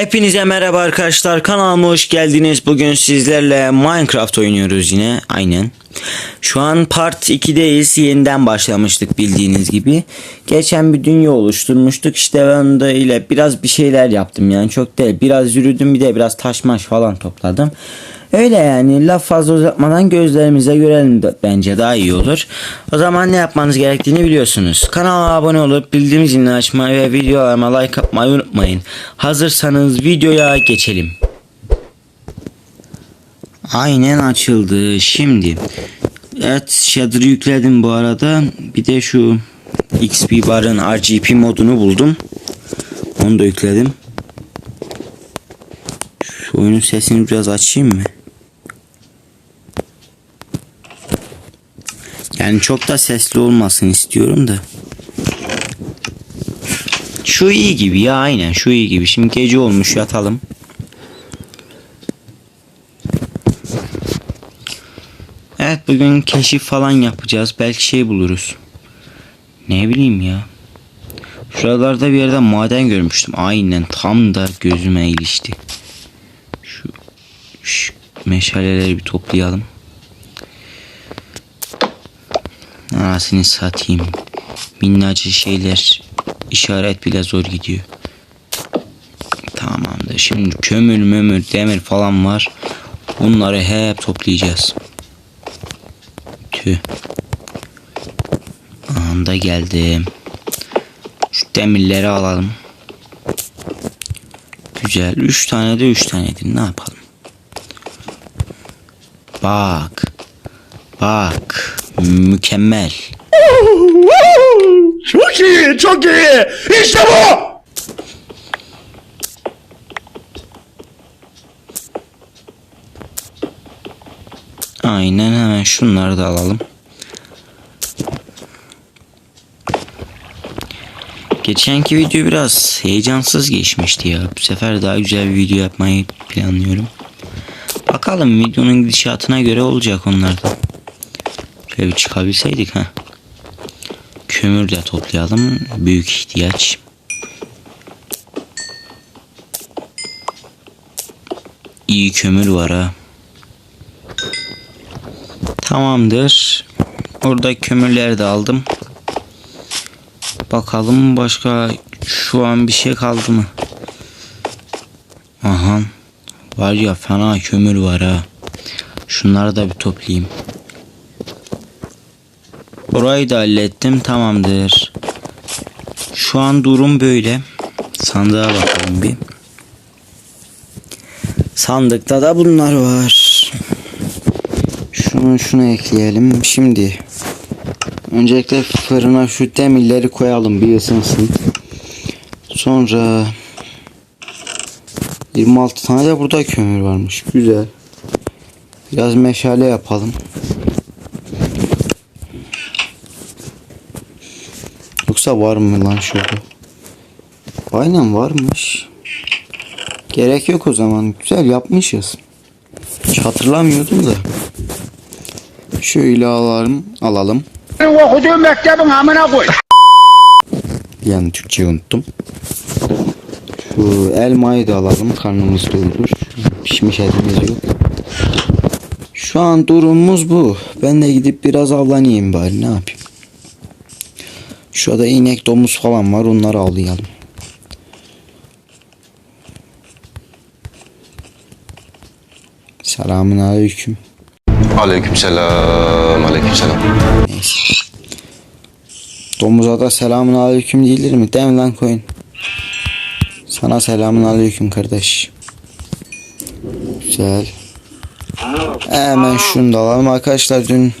Hepinize merhaba arkadaşlar kanalıma hoş geldiniz. Bugün sizlerle Minecraft oynuyoruz yine aynen. Şu an part 2'deyiz. Yeniden başlamıştık bildiğiniz gibi. Geçen bir dünya oluşturmuştuk. İşte ben de ile biraz bir şeyler yaptım yani çok değil. Biraz yürüdüm bir de biraz taş maş falan topladım. Öyle yani laf fazla uzatmadan gözlerimize görelim de bence daha iyi olur. O zaman ne yapmanız gerektiğini biliyorsunuz. Kanala abone olup bildirim zilini açmayı ve videolarıma like atmayı unutmayın. Hazırsanız videoya geçelim. Aynen açıldı. Şimdi evet shader'ı yükledim bu arada. Bir de şu XP barın RGB modunu buldum. Onu da yükledim. Şu oyunun sesini biraz açayım mı? Yani çok da sesli olmasın istiyorum da. Şu iyi gibi ya aynen şu iyi gibi. Şimdi gece olmuş yatalım. Evet bugün keşif falan yapacağız. Belki şey buluruz. Ne bileyim ya. Şuralarda bir yerde maden görmüştüm. Aynen tam da gözüme ilişti. Şu, şu meşaleleri bir toplayalım. Anasını satayım. Minnacık şeyler işaret bile zor gidiyor. Tamamdır. Şimdi kömür mömür demir falan var. Onları hep toplayacağız. Tüh. Anda geldim. Şu demirleri alalım. Güzel. Üç tane de üç tanedir. Ne yapalım? Bak. Bak. Mükemmel. Çok iyi, çok iyi. İşte bu. Aynen hemen şunları da alalım. Geçenki video biraz heyecansız geçmişti ya. Bu sefer daha güzel bir video yapmayı planlıyorum. Bakalım videonun gidişatına göre olacak onlardan. Şöyle çıkabilseydik ha. Kömür de toplayalım. Büyük ihtiyaç. İyi kömür var ha. Tamamdır. Orada kömürleri de aldım. Bakalım başka şu an bir şey kaldı mı? Aha. Var ya fena kömür var ha. Şunları da bir toplayayım. Orayı da hallettim tamamdır. Şu an durum böyle. Sandığa bakalım bir. Sandıkta da bunlar var. Şunu şunu ekleyelim. Şimdi öncelikle fırına şu demirleri koyalım bir ısınsın. Sonra 26 tane de burada kömür varmış. Güzel. Biraz meşale yapalım. Yoksa var mı lan şurada? Aynen varmış. Gerek yok o zaman. Güzel yapmışız. Hiç hatırlamıyordum da. Şöyle alalım. Alalım. Senin okuduğun mektebin amına koy. Yani Türkçe unuttum. Şu elmayı da alalım. Karnımız doldur. Pişmiş etimiz yok. Şu an durumumuz bu. Ben de gidip biraz avlanayım bari ne yapayım. Şurada inek domuz falan var onları avlayalım. Selamun aleyküm. Aleykümselam, aleykümselam. Neyse. Domuza da selamun aleyküm değildir mi? Değil mi lan koyun? Sana selamun aleyküm kardeş. Güzel. Hemen şunu da alalım arkadaşlar. Dün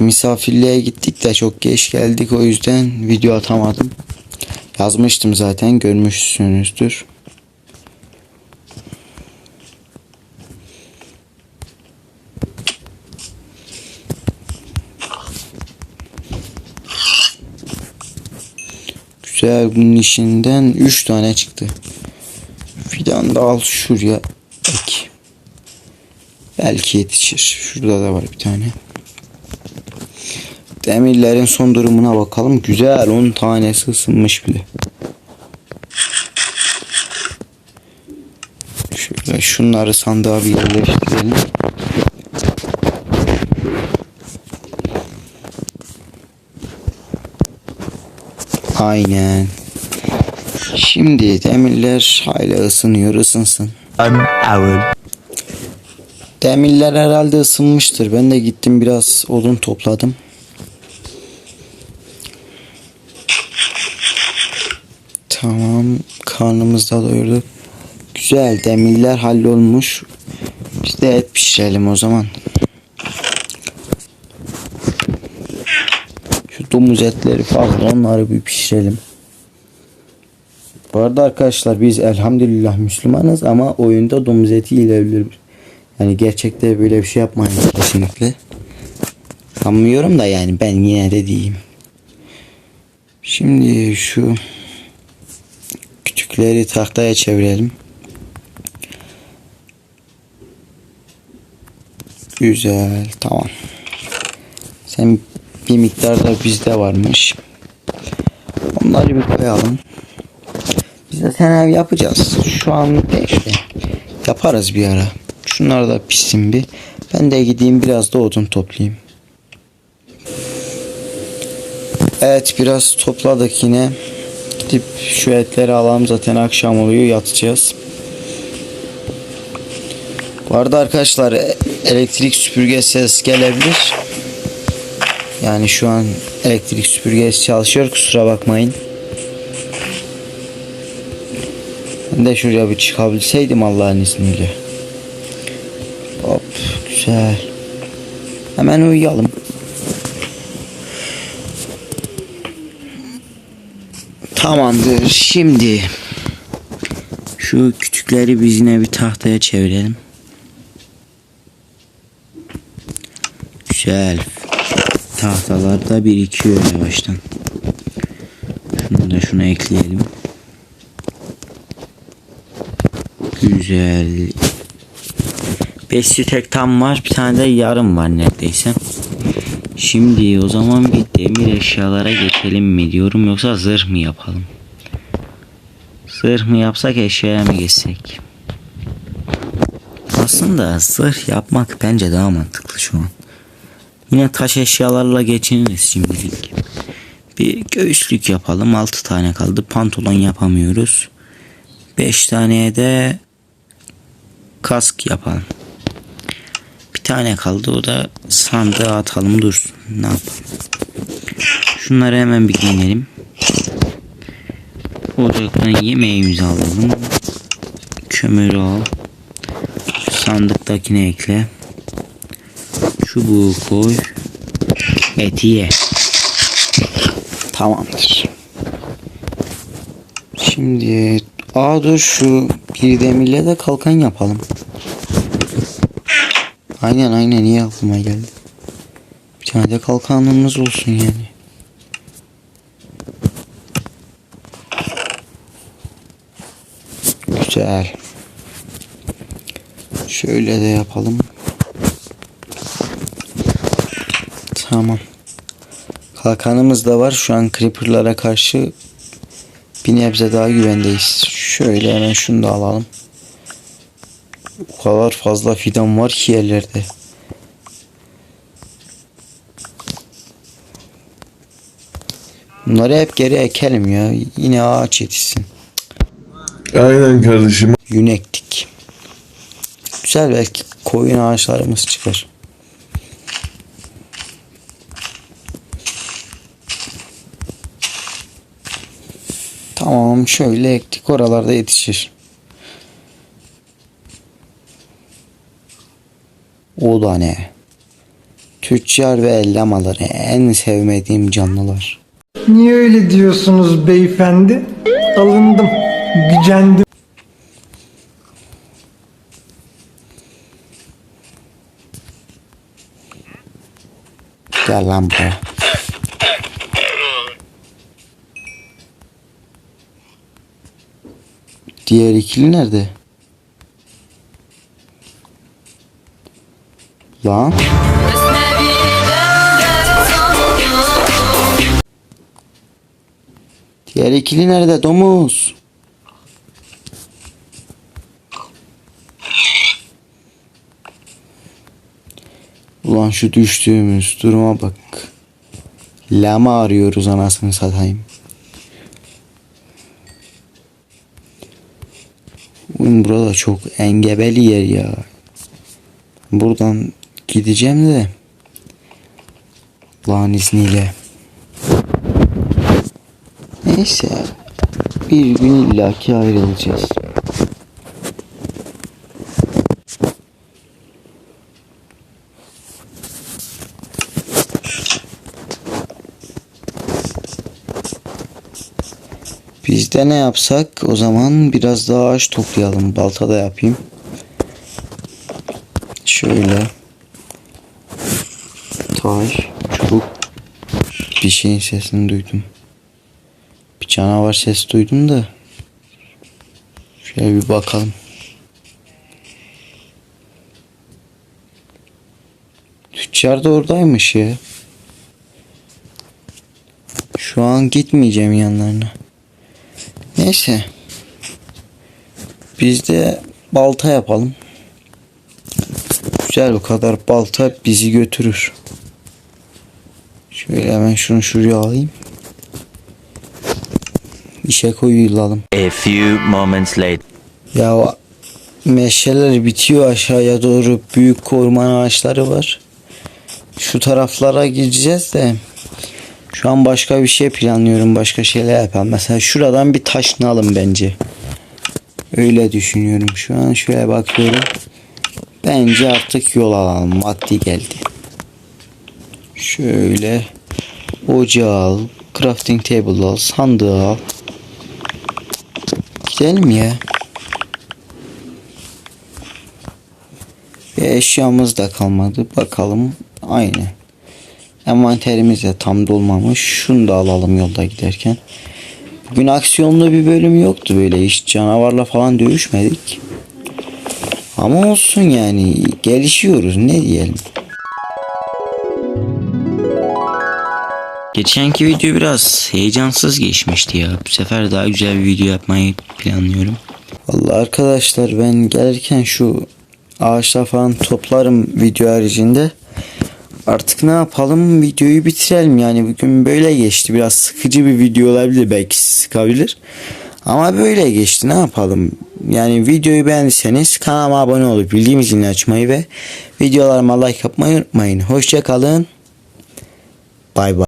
misafirliğe gittik de çok geç geldik. O yüzden video atamadım. Yazmıştım zaten görmüşsünüzdür. Güzel bunun işinden 3 tane çıktı. Fidan da al şuraya ek. Belki yetişir. Şurada da var bir tane. Demirlerin son durumuna bakalım. Güzel 10 tanesi ısınmış bile. şunları sandığa bir yerleştirelim. Aynen. Şimdi demirler hala ısınıyor ısınsın. Demirler herhalde ısınmıştır. Ben de gittim biraz odun topladım. Tamam. Karnımızı da doyurduk. Güzel. Demirler hallolmuş. Biz de et pişirelim o zaman. Şu domuz etleri falan onları bir pişirelim. Bu arada arkadaşlar biz elhamdülillah Müslümanız ama oyunda domuz eti yiyebilir. Yani gerçekte böyle bir şey yapmayın kesinlikle. Sanmıyorum da yani ben yine de diyeyim. Şimdi şu küçükleri tahtaya çevirelim. Güzel tamam. Sen bir miktar da bizde varmış. Onları bir koyalım. Biz de sen yapacağız. Şu an işte yaparız bir ara. Şunlar da pişsin bir. Ben de gideyim biraz da odun toplayayım. Evet biraz topladık yine. Gidip şu etleri alalım zaten akşam oluyor yatacağız. Bu arada arkadaşlar e- elektrik süpürge ses gelebilir. Yani şu an elektrik süpürgesi çalışıyor kusura bakmayın. Ben de şuraya bir çıkabilseydim Allah'ın izniyle. Hop güzel. Hemen uyuyalım. Tamamdır. Şimdi şu küçükleri biz yine bir tahtaya çevirelim. Güzel. Tahtalar da birikiyor yavaştan. Şunu da şuna ekleyelim. Güzel. 5 stek tam var. Bir tane de yarım var neredeyse. Şimdi o zaman bir demir eşyalara geçelim mi diyorum yoksa zırh mı yapalım? Zırh mı yapsak eşyaya mı geçsek? Aslında zırh yapmak bence daha mantıklı şu an. Yine taş eşyalarla geçiniriz şimdilik. Bir göğüslük yapalım. 6 tane kaldı. Pantolon yapamıyoruz. 5 taneye de kask yapalım. Tane kaldı o da sandığa atalım dursun. Ne yapalım? Şunları hemen bir giyinelim. Ocaktan yemeğimizi alalım. Kömürü al. Sandıktakine ekle. Çubuğu koy. Eti ye. Tamamdır. Şimdi Aa dur şu bir demirle de kalkan yapalım. Aynen aynen iyi aklıma geldi. Bir tane de kalkanımız olsun yani. Güzel. Şöyle de yapalım. Tamam. Kalkanımız da var. Şu an creeper'lara karşı bir nebze daha güvendeyiz. Şöyle hemen şunu da alalım. Kadar fazla fidan var ki yerlerde. Bunları hep geri ekelim ya. Yine ağaç yetişsin. Aynen kardeşim. Yün ektik. Güzel belki koyun ağaçlarımız çıkar. Tamam şöyle ektik oralarda yetişir. O da ne? Tüccar ve ellamaları en sevmediğim canlılar. Niye öyle diyorsunuz beyefendi? Alındım, gücendim. Gel lan buraya. Diğer ikili nerede? Lan. Diğer ikili nerede domuz? Ulan şu düştüğümüz duruma bak. Lama arıyoruz anasını satayım. Oğlum burada çok engebeli yer ya. Buradan gideceğim de. Allah'ın izniyle. Neyse. Bir gün illaki ayrılacağız. Biz de ne yapsak o zaman biraz daha ağaç toplayalım. Balta da yapayım. Şöyle. Taş, çubuk. Bir şeyin sesini duydum. Bir canavar sesi duydum da. Şöyle bir bakalım. Tüccar da oradaymış ya. Şu an gitmeyeceğim yanlarına. Neyse. Biz de balta yapalım. Güzel bu kadar balta bizi götürür. Şöyle hemen şunu şuraya alayım. İşe koyulalım. A few moments later. Ya meşeler bitiyor aşağıya doğru büyük orman ağaçları var. Şu taraflara gideceğiz de şu an başka bir şey planlıyorum. Başka şeyler yapalım. Mesela şuradan bir taşınalım bence. Öyle düşünüyorum. Şu an şöyle bakıyorum. Bence artık yol alalım. Vakti geldi. Şöyle ocağı al. Crafting table al. Sandığı al. Gidelim ya. Bir eşyamız da kalmadı. Bakalım. Aynı. Envanterimiz de tam dolmamış. Şunu da alalım yolda giderken. Bugün aksiyonlu bir bölüm yoktu böyle. Hiç canavarla falan dövüşmedik. Ama olsun yani. Gelişiyoruz. Ne diyelim. Geçenki video biraz heyecansız geçmişti ya. Bu sefer daha güzel bir video yapmayı planlıyorum. Vallahi arkadaşlar ben gelirken şu ağaçlar falan toplarım video haricinde. Artık ne yapalım? Videoyu bitirelim. Yani bugün böyle geçti. Biraz sıkıcı bir video olabilir. Belki sıkabilir. Ama böyle geçti. Ne yapalım? Yani videoyu beğendiyseniz kanalıma abone olup bildiğim zilini açmayı ve videolarıma like yapmayı unutmayın. Hoşça kalın. Bay bay